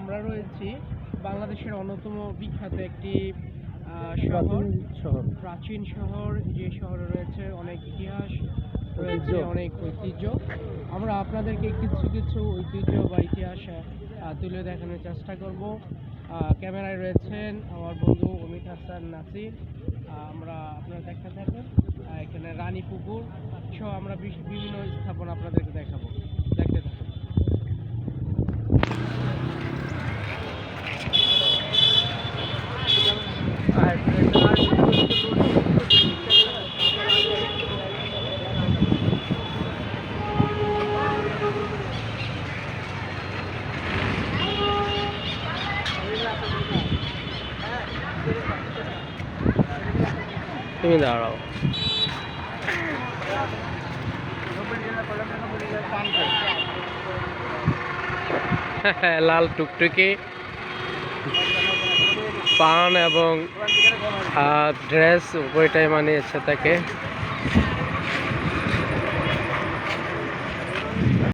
আমরা রয়েছি বাংলাদেশের অন্যতম বিখ্যাত একটি শহর প্রাচীন শহর। প্রাচীন শহর যে শহরে রয়েছে অনেক ইতিহাস রয়েছে ঐতিহ্য। অনেক ঐতিহ্য। আমরা আপনাদেরকে কিছু কিছু ঐতিহ্য বা ইতিহাস তুলে দেখানোর চেষ্টা করব। ক্যামেরায় রয়েছেন আমার বন্ধু অমিত হাসান নাসির। আমরা আপনারা দেখতে থাকেন। এখানে রানী পুকুর সহ আমরা বিভিন্ন স্থাপনা আপনাদেরকে দেখাবো। দেখতে থাকুন তুমি দাঁড়াও। লাল টুকটুকি পান এবং ড্রেস উভয়টাই মানিয়েছে তাকে।